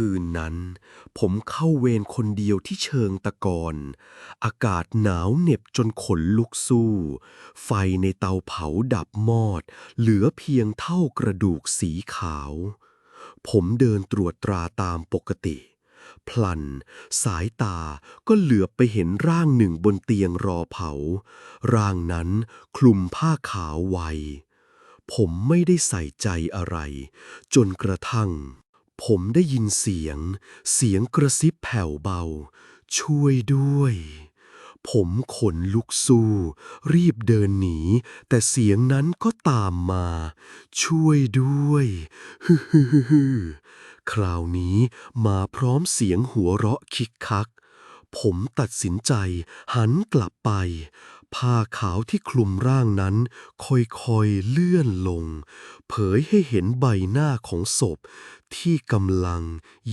คืนนั้น ผมเข้าเวรคนเดียวที่เชิงตะกอนอากาศหนาวเหน็บจนขนลุกสู้ ไฟในเตาเผาดับมอด เหลือเพียงเท่ากระดูกสีขาว ผมเดินตรวจตราตามปกติ พลัน สายตาก็เหลือบไปเห็นร่างหนึ่งบนเตียงรอเผา ร่างนั้นคลุมผ้าขาวไว้ผมไม่ได้ใส่ใจอะไร จนกระทั่ง ผมได้ยินเสียง เสียงกระซิบแผ่วเบา ช่วยด้วย ผมขนลุกสู้ รีบเดินหนี แต่เสียงนั้นก็ตามมา ช่วยด้วยฮึฮึฮึฮึคราวนี้มาพร้อมเสียงหัวเราะคิกคัก ผมตัดสินใจหันกลับไป ผ้าขาวที่คลุมร่างนั้น ค่อยๆเลื่อนลง เผยให้เห็นใบหน้าของศพที่กำลัง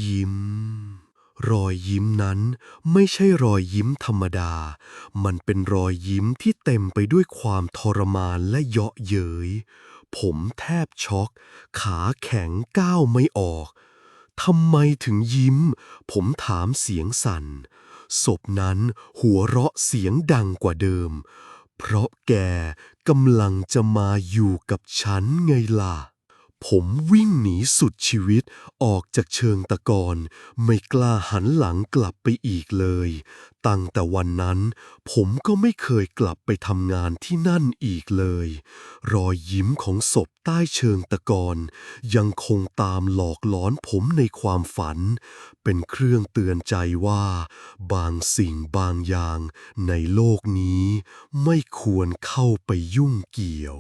ยิ้ม รอยยิ้มนั้นไม่ใช่รอยยิ้มธรรมดา มันเป็นรอยยิ้มที่เต็มไปด้วยความทรมานและเยาะเย้ย ผมแทบช็อก ขาแข็งก้าวไม่ออก ทำไมถึงยิ้ม ผมถามเสียงสั่น ศพนั้นหัวเราะเสียงดังกว่าเดิม เพราะแกกำลังจะมาอยู่กับฉันไงล่ะ ผมวิ่งหนีสุดชีวิตออกจากเชิงตะกอนไม่กล้าหันหลังกลับไปอีกเลย ตั้งแต่วันนั้น ผมก็ไม่เคยกลับไปทำงานที่นั่นอีกเลย รอยยิ้มของศพใต้เชิงตะกอนยังคงตามหลอกหลอนผมในความฝัน เป็นเครื่องเตือนใจว่า บางสิ่งบางอย่างในโลกนี้ ไม่ควรเข้าไปยุ่งเกี่ยว